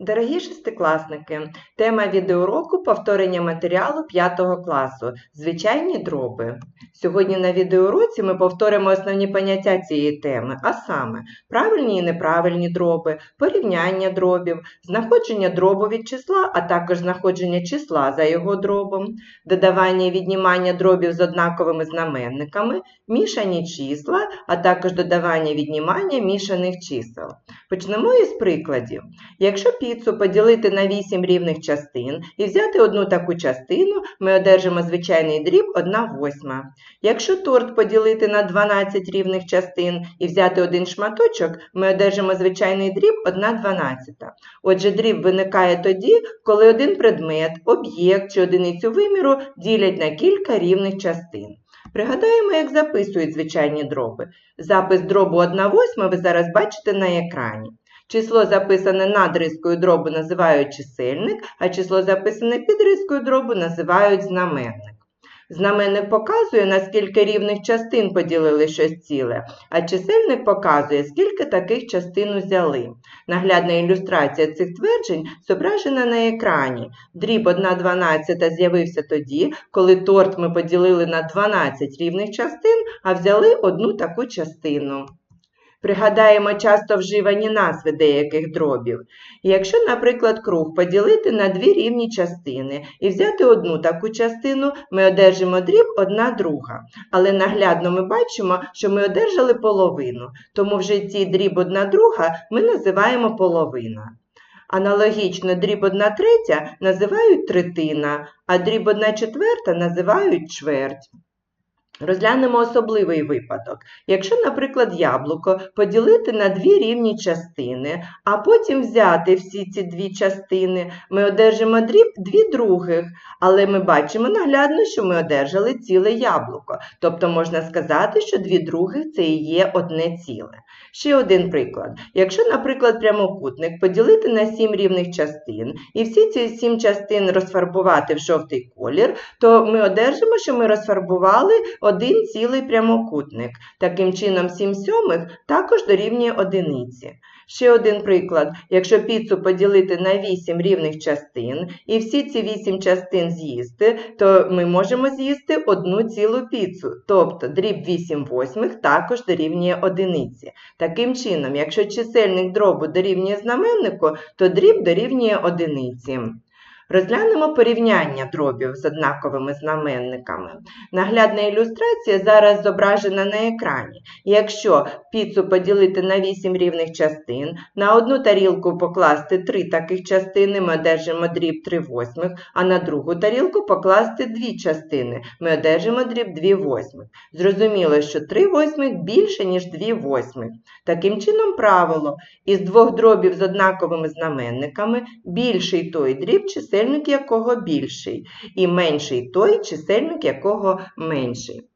Дорогі шестикласники, тема відеоуроку повторення матеріалу 5 класу Звичайні дроби. Сьогодні на відеоуроці ми повторимо основні поняття цієї теми, а саме правильні і неправильні дроби, порівняння дробів, знаходження дробу від числа, а також знаходження числа за його дробом, додавання і віднімання дробів з однаковими знаменниками, мішані числа, а також додавання і віднімання мішаних чисел. Почнемо із прикладів. Якщо піцу поділити на 8 рівних частин і взяти одну таку частину, ми одержимо звичайний дріб 1 восьма. Якщо торт поділити на 12 рівних частин і взяти один шматочок, ми одержимо звичайний дріб 1 дванадцята. Отже, дріб виникає тоді, коли один предмет, об'єкт чи одиницю виміру ділять на кілька рівних частин. Пригадаємо, як записують звичайні дроби. Запис дробу 1 восьма ви зараз бачите на екрані. Число, записане над рискою дробу, називають чисельник, а число, записане під рискою дробу, називають знаменник. Знаменник показує, на скільки рівних частин поділили щось ціле, а чисельник показує, скільки таких частин узяли. Наглядна ілюстрація цих тверджень зображена на екрані. Дріб 1 дванадцята з'явився тоді, коли торт ми поділили на 12 рівних частин, а взяли одну таку частину. Пригадаємо часто вживані назви деяких дробів. Якщо, наприклад, круг поділити на дві рівні частини і взяти одну таку частину, ми одержимо дріб одна друга. Але наглядно ми бачимо, що ми одержали половину, тому в житті дріб одна друга ми називаємо половина. Аналогічно дріб одна третя називають третина, а дріб одна четверта називають чверть. Розглянемо особливий випадок. Якщо, наприклад, яблуко поділити на дві рівні частини, а потім взяти всі ці дві частини, ми одержимо дві других, але ми бачимо наглядно, що ми одержали ціле яблуко. Тобто можна сказати, що дві других це і є одне ціле. Ще один приклад. Якщо, наприклад, прямокутник поділити на сім рівних частин, і всі ці сім частин розфарбувати в жовтий колір, то ми одержимо, що ми розфарбували один цілий прямокутник. Таким чином, 7 сьомих також дорівнює одиниці. Ще один приклад. Якщо піцу поділити на 8 рівних частин, і всі ці 8 частин з'їсти, то ми можемо з'їсти одну цілу піцу. Тобто дріб 8 восьмих також дорівнює одиниці. Таким чином, якщо чисельник дробу дорівнює знаменнику, то дріб дорівнює одиниці. Розглянемо порівняння дробів з однаковими знаменниками. Наглядна ілюстрація зараз зображена на екрані. Якщо піцу поділити на 8 рівних частин, на одну тарілку покласти 3 таких частини, ми одержимо дріб 3 восьмих, а на другу тарілку покласти 2 частини, ми одержимо дріб 2 восьмих. Зрозуміло, що 3 восьмих більше, ніж 2 восьмих. Таким чином, правило, із двох дробів з однаковими знаменниками більший той дріб, чисельник якого більший, і менший той, чисельник якого менший.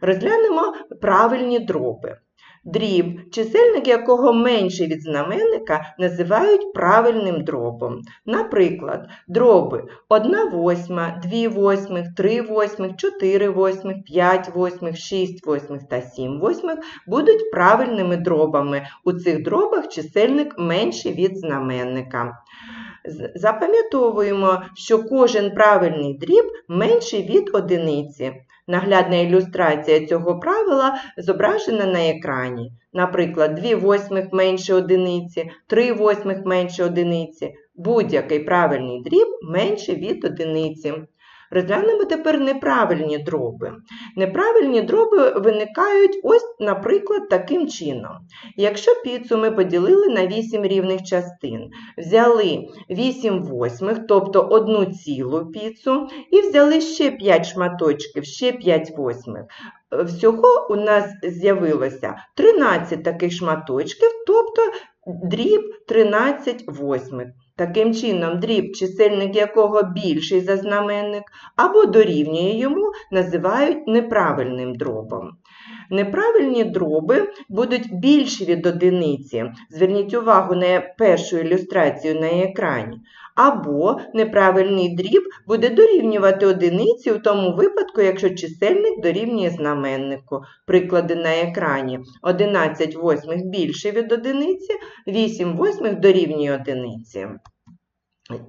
Розглянемо правильні дроби. Дріб, чисельник якого менший від знаменника, називають правильним дробом. Наприклад, дроби 1 восьма, 2 восьмих, 3 восьмих, 4 восьмих, 5 восьмих, 6 восьмих та 7 восьмих будуть правильними дробами. У цих дробах чисельник менший від знаменника. Запам'ятовуємо, що кожен правильний дріб менший від одиниці. Наглядна ілюстрація цього правила зображена на екрані. Наприклад, 2 восьмих менше одиниці, 3 восьмих менше одиниці. Будь-який правильний дріб менше від одиниці. Розглянемо тепер неправильні дроби. Неправильні дроби виникають ось, наприклад, таким чином. Якщо піцу ми поділили на 8 рівних частин, взяли 8 восьмих, тобто одну цілу піцу, і взяли ще 5 шматочків, ще 5 восьмих. Всього у нас з'явилося 13 таких шматочків, тобто дріб 13 восьмих. Таким чином, дріб, чисельник якого більший за знаменник, або дорівнює йому, називають неправильним дробом. Неправильні дроби будуть більші від одиниці. Зверніть увагу на першу ілюстрацію на екрані. Або неправильний дріб буде дорівнювати одиниці у тому випадку, якщо чисельник дорівнює знаменнику. Приклади на екрані. 11 восьмих більше від одиниці, 8 восьмих дорівнює одиниці.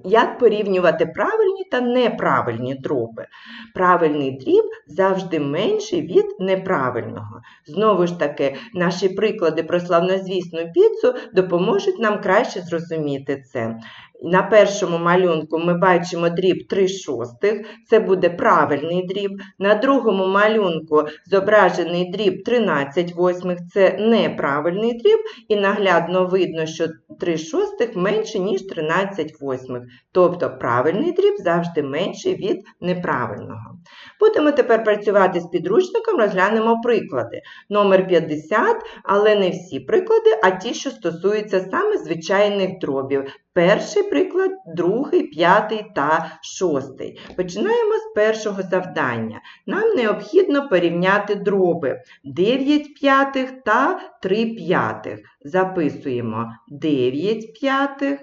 Як порівнювати правильні та неправильні дроби? Правильний дріб завжди менший від неправильного. Знову ж таки, наші приклади про славнозвісну піцу допоможуть нам краще зрозуміти це. На першому малюнку ми бачимо дріб 3 шостих, це буде правильний дріб. На другому малюнку зображений дріб 13 восьмих, це неправильний дріб, і наглядно видно, що 3 шостих менше, ніж 13 восьмих. Тобто правильний дріб завжди менший від неправильного. Будемо тепер працювати з підручником, розглянемо приклади. Номер 50, але не всі приклади, а ті, що стосуються саме звичайних дробів. Перший приклад, другий, п'ятий та шостий. Починаємо з першого завдання. Нам необхідно порівняти дроби 9 п'ятих та 3 п'ятих. Записуємо 9 п'ятих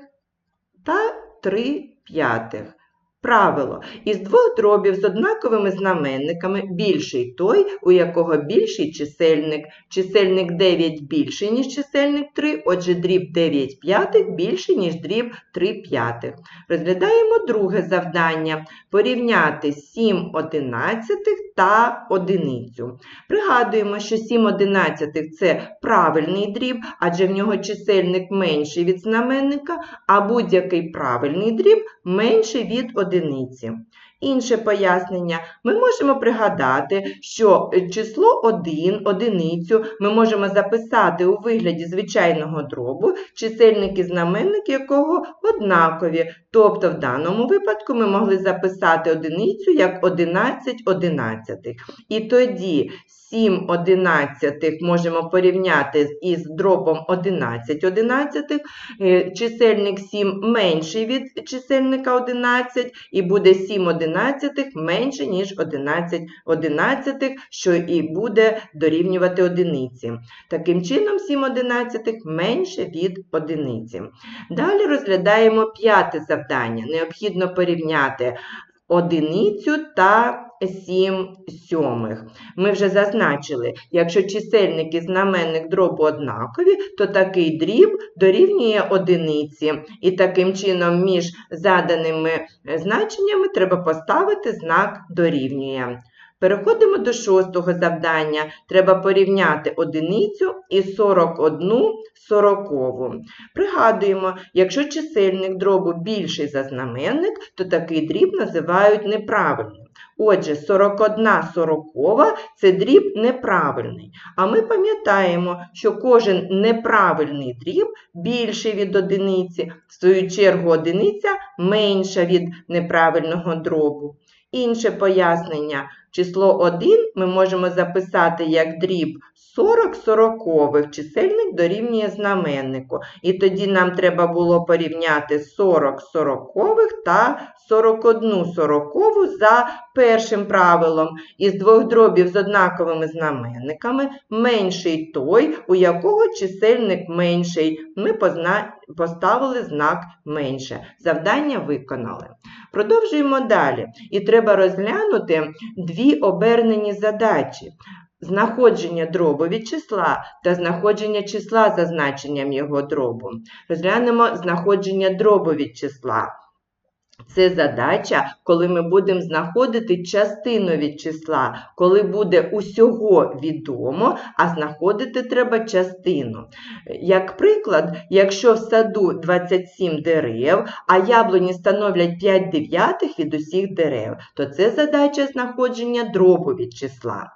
та 3 п'ятих. Правило. Із двох дробів з однаковими знаменниками більший той, у якого більший чисельник. Чисельник 9 більший, ніж чисельник 3, отже дріб 9 п'ятих більший, ніж дріб 3 п'ятих. Розглядаємо друге завдання. Порівняти 7 одинадцятих та одиницю. Пригадуємо, що 7 одинадцятих – це правильний дріб, адже в нього чисельник менший від знаменника, а будь-який правильний дріб менший від одиниці одиниці. Інше пояснення. Ми можемо пригадати, що число 1, одиницю ми можемо записати у вигляді звичайного дробу, чисельник і знаменник якого однакові. Тобто в даному випадку ми могли записати одиницю як 11 одинадцятих. І тоді 7 одинадцятих можемо порівняти із дробом 11 одинадцятих. Е, Чисельник 7 менший від чисельника 11, і буде 7 одинадцятих менше, ніж 11 одинадцятих, що і буде дорівнювати одиниці. Таким чином, 7 одинадцятих менше від одиниці. Далі розглядаємо п'яте завдання. Необхідно порівняти одиницю та 7 сьомих. Ми вже зазначили, якщо чисельник і знаменник дробу однакові, то такий дріб дорівнює одиниці. І таким чином між заданими е, значеннями треба поставити знак дорівнює. Переходимо до шостого завдання. Треба порівняти одиницю і 41 сорокову. Пригадуємо, якщо чисельник дробу більший за знаменник, то такий дріб називають неправильним. Отже, 41 сорокова – це дріб неправильний. А ми пам'ятаємо, що кожен неправильний дріб більший від одиниці, в свою чергу одиниця менша від неправильного дробу. Інше пояснення. Число 1 ми можемо записати як дріб 40 сорокових, чисельник дорівнює знаменнику. І тоді нам треба було порівняти 40 сорокових та 41 сорокову за першим правилом. Із двох дробів з однаковими знаменниками менший той, у якого чисельник менший. Ми позна... поставили знак менше. Завдання виконали. Продовжуємо далі. І треба розглянути дві обернені задачі. Знаходження дробу від числа та знаходження числа за значенням його дробу. Розглянемо знаходження дробу від числа. Це задача, коли ми будемо знаходити частину від числа, коли буде усього відомо, а знаходити треба частину. Як приклад, якщо в саду 27 дерев, а яблуні становлять 5 дев'ятих від усіх дерев, то це задача знаходження дробу від числа.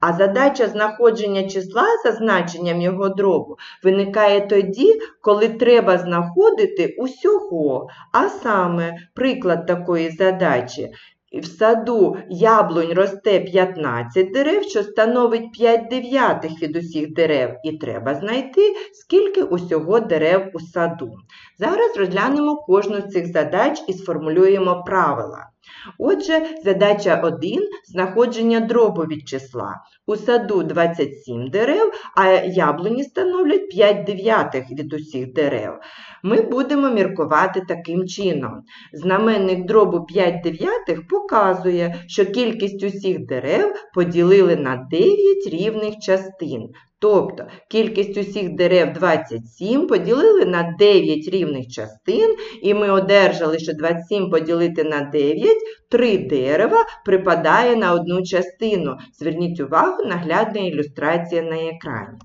А задача знаходження числа за значенням його дробу виникає тоді, коли треба знаходити усього, а саме Приклад такої задачі. В саду яблунь росте 15 дерев, що становить 5 дев'ятих від усіх дерев, і треба знайти, скільки усього дерев у саду. Зараз розглянемо кожну з цих задач і сформулюємо правила. Отже, задача 1 знаходження дробу від числа. У саду 27 дерев, а яблуні становлять 5 дев'ятих від усіх дерев. Ми будемо міркувати таким чином. Знаменник дробу 5 дев'ятих показує, що кількість усіх дерев поділили на 9 рівних частин. Тобто кількість усіх дерев 27 поділили на 9 рівних частин, і ми одержали, що 27 поділити на 9, 3 дерева припадає на одну частину. Зверніть увагу, наглядна ілюстрація на екрані.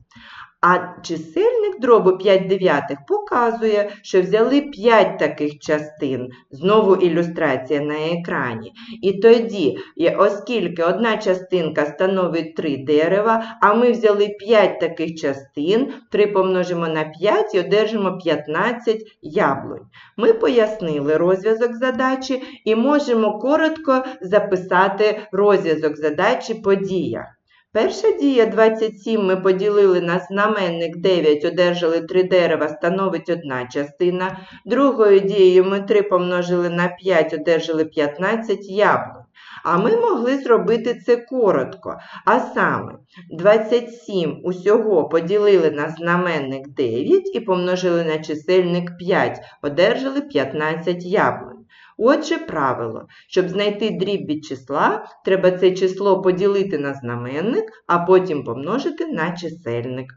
А чисельник дробу 5 дев'ятих показує, що взяли 5 таких частин. Знову ілюстрація на екрані. І тоді, оскільки одна частинка становить 3 дерева, а ми взяли 5 таких частин, 3 помножимо на 5 і одержимо 15 яблунь. Ми пояснили розв'язок задачі і можемо коротко записати розв'язок задачі по діях. Перша дія 27 ми поділили на знаменник 9, одержали 3 дерева, становить одна частина. Другою дією ми 3 помножили на 5, одержали 15 яблунь. А ми могли зробити це коротко. А саме 27 усього поділили на знаменник 9 і помножили на чисельник 5, одержали 15 яблунь. Отже, правило, щоб знайти дріб від числа, треба це число поділити на знаменник, а потім помножити на чисельник.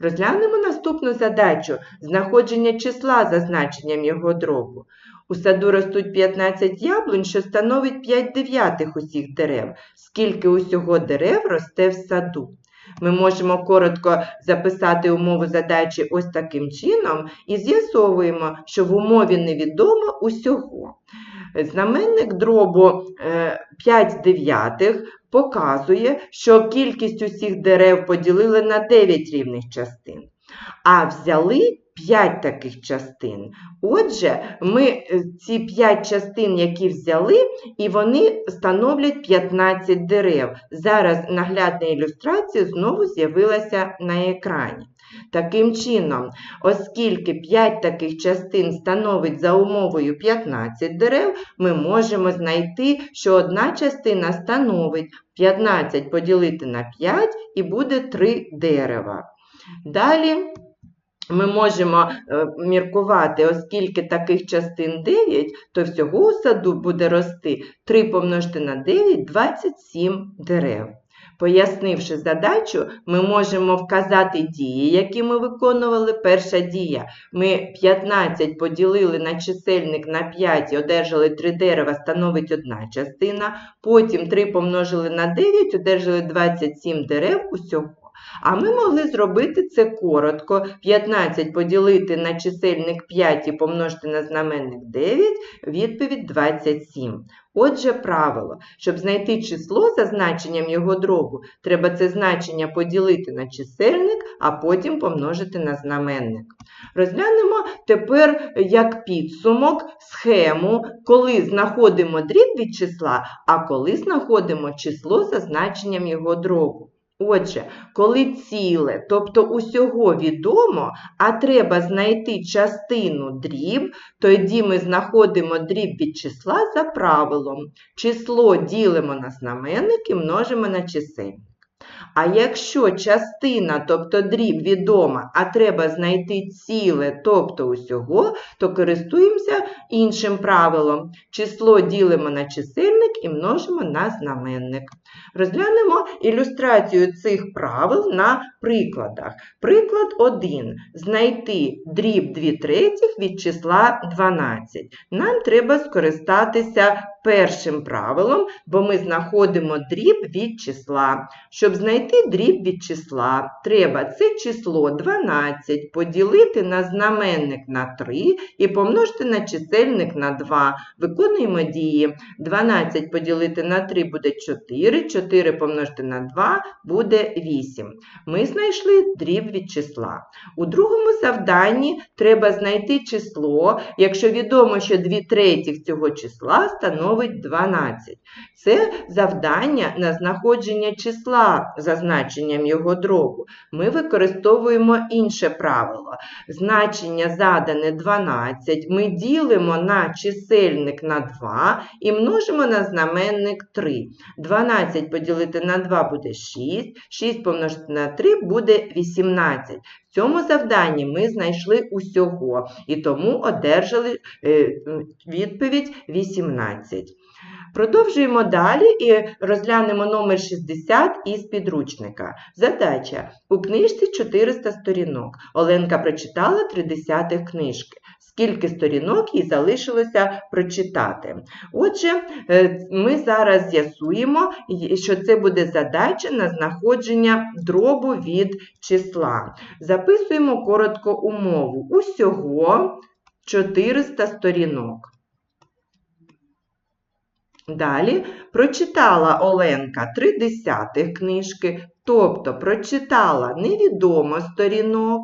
Розглянемо наступну задачу знаходження числа за значенням його дробу. У саду ростуть 15 яблунь, що становить 5 дев'ятих усіх дерев. Скільки усього дерев росте в саду? Ми можемо коротко записати умову задачі ось таким чином і з'ясовуємо, що в умові невідомо усього. Знаменник дробу е, 5 дев'ятих показує, що кількість усіх дерев поділили на 9 рівних частин, а взяли 5 таких частин. Отже, ми е, ці 5 частин, які взяли, і вони становлять 15 дерев. Зараз наглядна ілюстрація знову з'явилася на екрані. Таким чином, оскільки 5 таких частин становить за умовою 15 дерев, ми можемо знайти, що одна частина становить 15 поділити на 5 і буде 3 дерева. Далі ми можемо е, міркувати, оскільки таких частин 9, то всього у саду буде рости 3 помножити на 9 – 27 дерев. Пояснивши задачу, ми можемо вказати дії, які ми виконували. Перша дія. Ми 15 поділили на чисельник на 5 і одержали 3 дерева, становить одна частина. Потім 3 помножили на 9, одержали 27 дерев усього. А ми могли зробити це коротко. 15 поділити на чисельник 5 і помножити на знаменник 9, відповідь 27. Отже, правило, щоб знайти число за значенням його дробу, треба це значення поділити на чисельник, а потім помножити на знаменник. Розглянемо тепер як підсумок схему, коли знаходимо дріб від числа, а коли знаходимо число за значенням його дробу. Отже, коли ціле, тобто усього відомо, а треба знайти частину дріб, тоді ми знаходимо дріб від числа за правилом. Число ділимо на знаменник і множимо на чисельник. А якщо частина, тобто дріб відома, а треба знайти ціле, тобто усього, то користуємося іншим правилом. Число ділимо на чисельник і множимо на знаменник. Розглянемо ілюстрацію цих правил на прикладах. Приклад 1. Знайти дріб 2 третіх від числа 12. Нам треба скористатися першим правилом, бо ми знаходимо дріб від числа. Щоб знайти дріб від числа, треба це число 12 поділити на знаменник на 3 і помножити на чисельник на 2. Виконуємо дії. 12 поділити на 3 буде 4, 4 помножити на 2 буде 8. Ми знайшли дріб від числа. У другому завданні треба знайти число, якщо відомо, що 2 третіх цього числа становить 12. Це завдання на знаходження числа за значенням його дробу. Ми використовуємо інше правило. Значення задане 12 ми ділимо на чисельник на 2 і множимо на знаменник 3. 12 поділити на 2 буде 6, 6 помножити на 3 буде 18. В цьому завданні ми знайшли усього і тому одержали е, відповідь 18. Продовжуємо далі і розглянемо номер 60 із підручника. Задача. У книжці 400 сторінок. Оленка прочитала три десятих книжки. Скільки сторінок їй залишилося прочитати? Отже, е, ми зараз з'ясуємо, що це буде задача на знаходження дробу від числа. Записуємо коротко умову. Усього 400 сторінок. Далі прочитала Оленка три десятих книжки, тобто прочитала невідомо сторінок,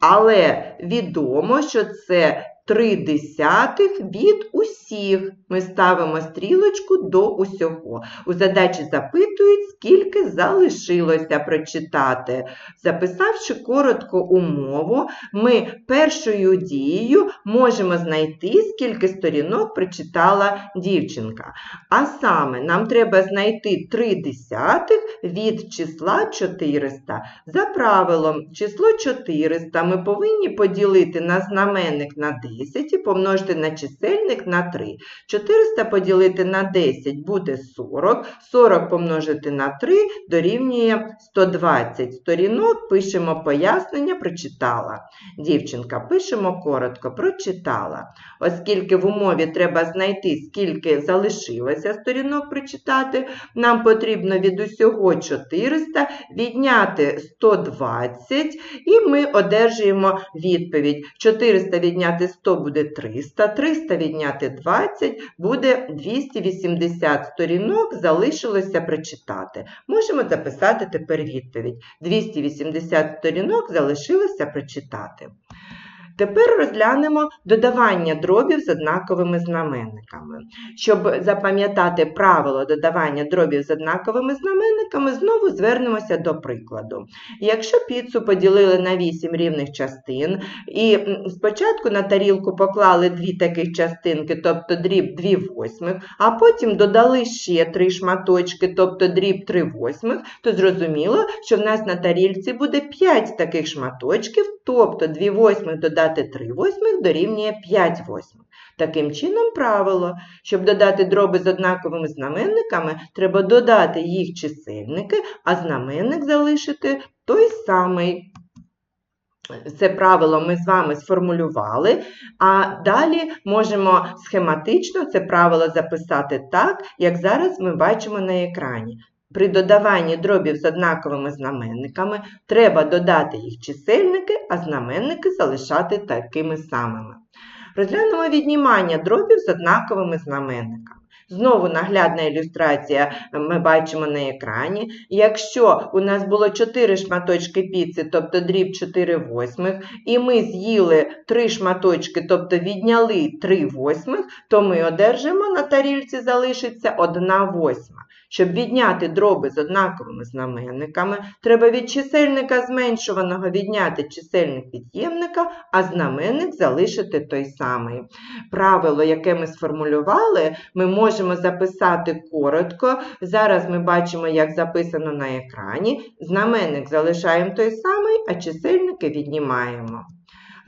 але відомо, що це три десятих від усіх. Ми ставимо стрілочку до усього. У задачі запитують, скільки залишилося прочитати. Записавши коротко умову, ми першою дією можемо знайти, скільки сторінок прочитала дівчинка. А саме нам треба знайти 3 десятих від числа 400. За правилом, число 400 ми повинні поділити на знаменник на 10 і помножити на чисельник на 3. 400 поділити на 10 буде 40, 40 помножити на 3 дорівнює 120 сторінок, пишемо пояснення, прочитала. Дівчинка, пишемо коротко, прочитала. Оскільки в умові треба знайти, скільки залишилося сторінок прочитати, нам потрібно від усього 400 відняти 120, і ми одержуємо відповідь. 400 відняти 100 буде 300, 300 відняти 20 буде 280 сторінок, залишилося прочитати. Можемо записати тепер відповідь. 280 сторінок залишилося прочитати. Тепер розглянемо додавання дробів з однаковими знаменниками. Щоб запам'ятати правило додавання дробів з однаковими знаменниками, знову звернемося до прикладу. Якщо піцу поділили на 8 рівних частин, і спочатку на тарілку поклали дві таких частинки, тобто дріб 2 восьмих, а потім додали ще три шматочки, тобто дріб 3 восьмих, то зрозуміло, що в нас на тарілці буде 5 таких шматочків, тобто 2 восьмих додати 3 восьмих дорівнює 5 восьмих. Таким чином, правило, щоб додати дроби з однаковими знаменниками, треба додати їх чисельники, а знаменник залишити той самий. Це правило ми з вами сформулювали, а далі можемо схематично це правило записати так, як зараз ми бачимо на екрані. При додаванні дробів з однаковими знаменниками треба додати їх чисельники, а знаменники залишати такими самими. Розглянемо віднімання дробів з однаковими знаменниками. Знову наглядна ілюстрація ми бачимо на екрані. Якщо у нас було 4 шматочки піци, тобто дріб 4 восьмих, і ми з'їли 3 шматочки, тобто відняли 3 восьмих, то ми одержимо на тарільці залишиться 1 восьма. Щоб відняти дроби з однаковими знаменниками, треба від чисельника зменшуваного відняти чисельник від'ємника, а знаменник залишити той самий. Правило, яке ми сформулювали, ми можемо записати коротко. Зараз ми бачимо, як записано на екрані. Знаменник залишаємо той самий, а чисельники віднімаємо.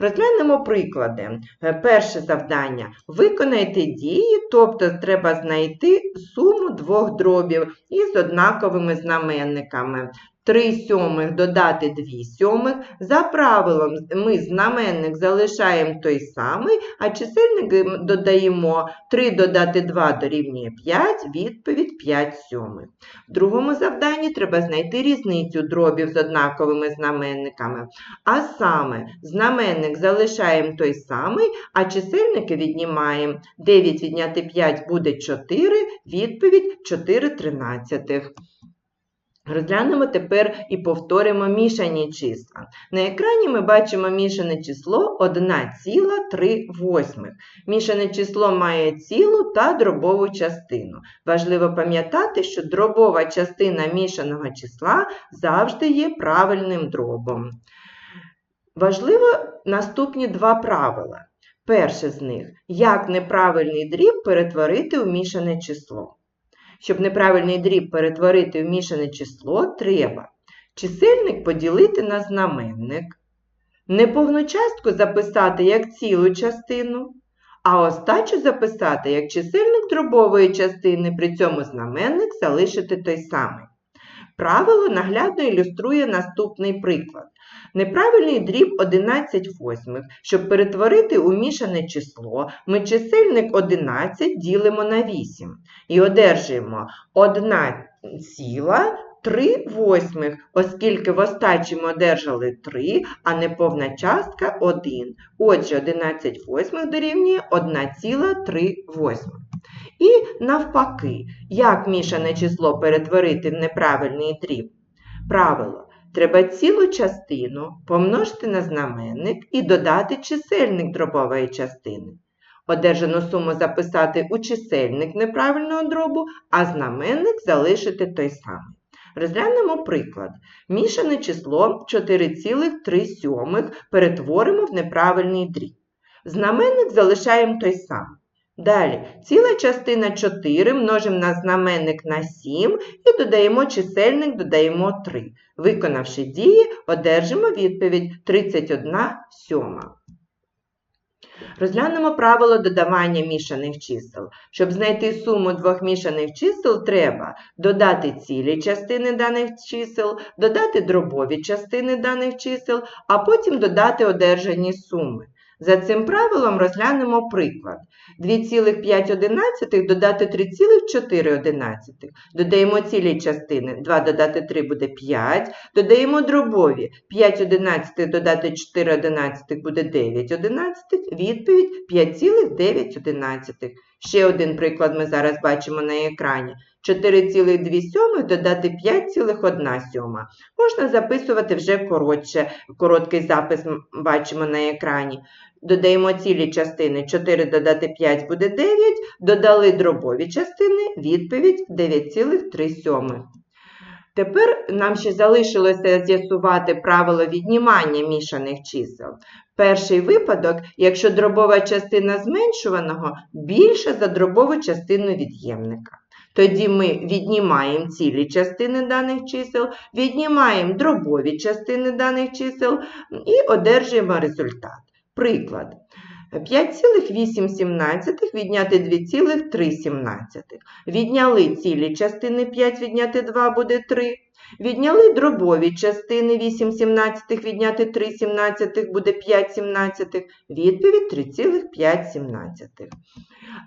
Розглянемо приклади. Е, Перше завдання. Виконайте дії, тобто треба знайти суму двох дробів із однаковими знаменниками. 3 сьомих додати 2 сьомих. За правилом ми знаменник залишаємо той самий, а чисельник додаємо 3 додати 2 дорівнює 5, відповідь 5 сьомих. В другому завданні треба знайти різницю дробів з однаковими знаменниками. А саме, знаменник залишаємо той самий, а чисельники віднімаємо. 9 відняти 5 буде 4, відповідь 4 тринадцятих. Розглянемо тепер і повторимо мішані числа. На екрані ми бачимо мішане число 1,3. Мішане число має цілу та дробову частину. Важливо пам'ятати, що дробова частина мішаного числа завжди є правильним дробом. Важливо наступні два правила. Перше з них як неправильний дріб перетворити у мішане число. Щоб неправильний дріб перетворити в мішане число, треба чисельник поділити на знаменник. Неповну частку записати як цілу частину, а остачу записати як чисельник дробової частини, при цьому знаменник залишити той самий. Правило наглядно ілюструє наступний приклад. Неправильний дріб 11 восьмих. Щоб перетворити у мішане число, ми чисельник 11 ділимо на 8 і одержуємо 1 ціла 3 восьмих, оскільки в остачі ми одержали 3, а неповна частка 1. Отже, 11 восьмих дорівнює 1,3 восьмих. І навпаки, як мішане число перетворити в неправильний дріб? Правило. Треба цілу частину помножити на знаменник і додати чисельник дробової частини. Одержану суму записати у чисельник неправильного дробу, а знаменник залишити той самий. Розглянемо приклад. Мішане число 4,3 перетворимо в неправильний дріб. Знаменник залишаємо той самий. Далі, ціла частина 4 множимо на знаменник на 7 і додаємо чисельник, додаємо 3. Виконавши дії, одержимо відповідь 31 сьома. Розглянемо правило додавання мішаних чисел. Щоб знайти суму двох мішаних чисел, треба додати цілі частини даних чисел, додати дробові частини даних чисел, а потім додати одержані суми. За цим правилом розглянемо приклад. 2,5 додати 3,4. Додаємо цілі частини. 2 додати 3 буде 5. Додаємо дробові. 5 одинадцятих додати 4 одинадцятих буде 9 одинадцятих. Відповідь 5,9. Ще один приклад ми зараз бачимо на екрані. 4,2 додати 5,1. Можна записувати вже коротше. Короткий запис бачимо на екрані. Додаємо цілі частини. 4 додати 5 буде 9. Додали дробові частини, відповідь 9,3. Тепер нам ще залишилося з'ясувати правило віднімання мішаних чисел. Перший випадок, якщо дробова частина зменшуваного більша за дробову частину від'ємника. Тоді ми віднімаємо цілі частини даних чисел, віднімаємо дробові частини даних чисел і одержуємо результат. Приклад. 5,8 відняти 2,3. Відняли цілі частини 5 відняти 2 буде 3. Відняли дробові частини 8 сімнадцятих відняти 3 сімнадцятих буде 5 сімнадцятих. Відповідь 3,5 сімнадцятих.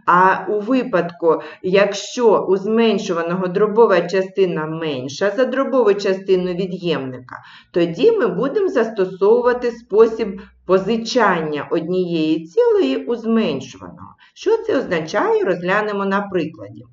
А у випадку, якщо у зменшуваного дробова частина менша за дробову частину від'ємника, тоді ми будемо застосовувати спосіб позичання однієї цілої у зменшуваного. Що це означає, розглянемо на прикладі.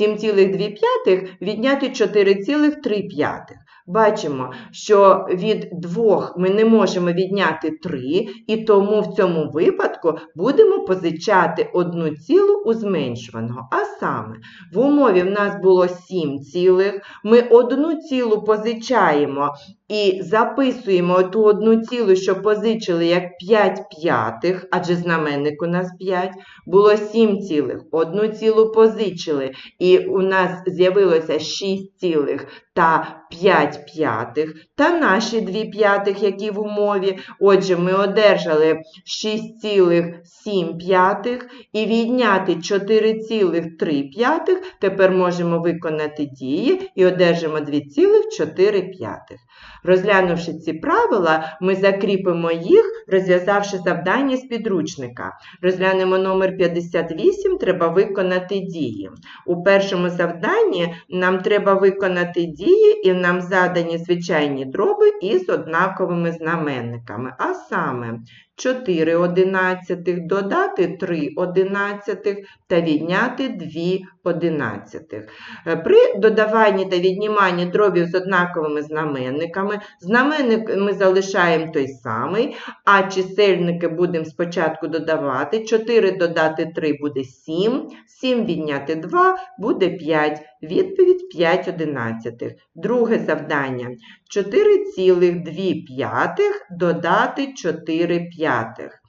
7,2 відняти 4,3. Бачимо, що від 2 ми не можемо відняти 3, і тому в цьому випадку будемо позичати одну цілу у зменшуваного. А саме, в умові в нас було 7 цілих, ми одну цілу позичаємо і записуємо ту одну цілу, що позичили, як 5 п'ятих, адже знаменник у нас 5, було 7 цілих, одну цілу позичили, і у нас з'явилося 6 цілих та 5 п'ятих, та наші 2 п'ятих, які в умові. Отже, ми одержали 6,7 п'ятих і відняти 4,3 п'ятих, тепер можемо виконати дії і одержимо 2,4 п'ятих. Розглянувши ці правила, ми закріпимо їх, розв'язавши завдання з підручника. Розглянемо номер 58, треба виконати дії. У першому завданні нам треба виконати дії, і нам задані звичайні дроби із однаковими знаменниками. А саме 4 одинадцятих, додати 3 одинадцятих та відняти 2 одинадцятих. Е, при додаванні та відніманні дробів з однаковими знаменниками, знаменник ми залишаємо той самий, а чисельники будемо спочатку додавати. 4 додати 3 буде 7, 7 відняти 2 буде 5. Відповідь 5 одинадцятих. Друге завдання. 4,2 додати 4 п'ятих.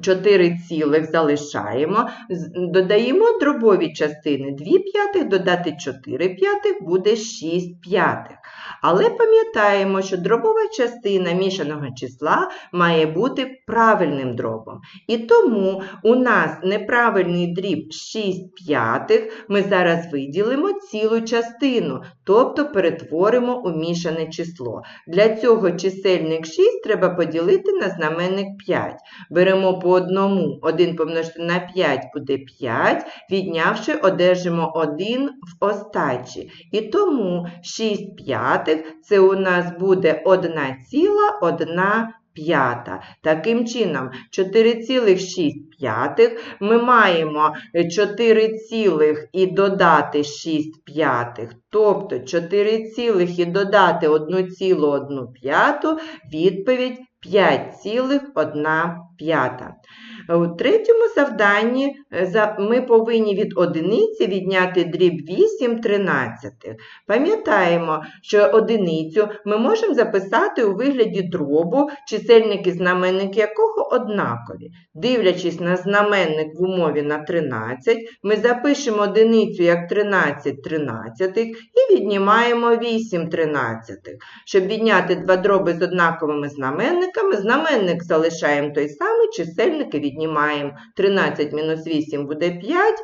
4 цілих залишаємо, додаємо дробові частини 2 п'ятих, додати 4 п'ятих буде 6 п'ятих. Але пам'ятаємо, що дробова частина мішаного числа має бути правильним дробом. І тому у нас неправильний дріб 6 п'ятих ми зараз виділимо цілу частину, тобто перетворимо у мішане число. Для цього чисельник 6 треба поділити на знаменник 5. Беремо по одному, 1 помножити на 5 буде 5, віднявши, одержимо 1 в остачі. І тому 6 п'ятих це у нас буде 1,1 п'ята. Таким чином, 4,6 п'ятих ми маємо 4 цілих і додати 6 п'ятих, тобто 4 цілих і додати 1,1 п'яту, відповідь 5,1 п'ята. У третьому завданні е, ми повинні від одиниці відняти дріб 8 тринадцятих. Пам'ятаємо, що одиницю ми можемо записати у вигляді дробу, чисельник і знаменник якого однакові. Дивлячись на знаменник в умові на 13, ми запишемо одиницю як 13 тринадцятих і віднімаємо 8 тринадцятих. Щоб відняти два дроби з однаковими знаменниками, знаменник залишаємо той самий, чисельники віднімаємо. 13 мінус 8 буде 5,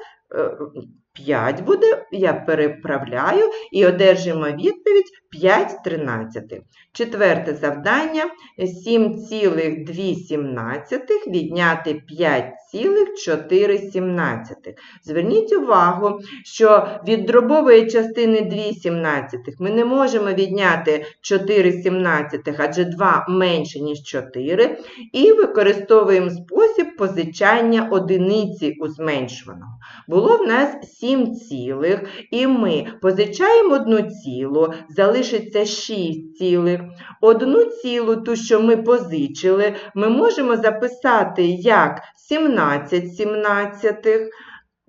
5 буде, я переправляю і одержимо відповідь 5 тринадцятих. Четверте завдання 7,2 відняти 5,4. Зверніть увагу, що від дробової частини 2 сімнадцятих ми не можемо відняти 4 сімнадцятих, адже 2 менше, ніж 4, і використовуємо спосіб позичання одиниці у зменшуваного. Було в нас 7 цілих, і ми позичаємо 1 цілу, залишиться 6 цілих. Одну цілу, ту, що ми позичили, ми можемо записати як 17 сімнадцятих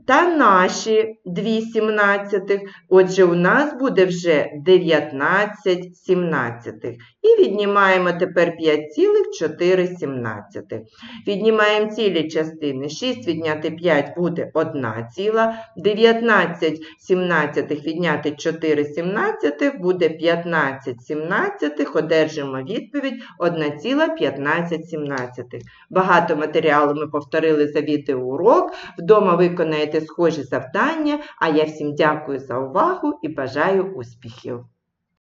та наші 2 сімнадцятих. Отже, у нас буде вже 19 сімнадцятих. І віднімаємо тепер 5,4 сімнадцятих. Віднімаємо цілі частини. 6 відняти 5 буде 1 ціла. 19 сімнадцятих відняти 4 сімнадцятих буде 15 сімнадцятих. Одержимо відповідь 1,15. Багато матеріалу ми повторили за відеоурок. Вдома виконаєте схожі завдання, а я всім дякую за увагу і бажаю успіхів!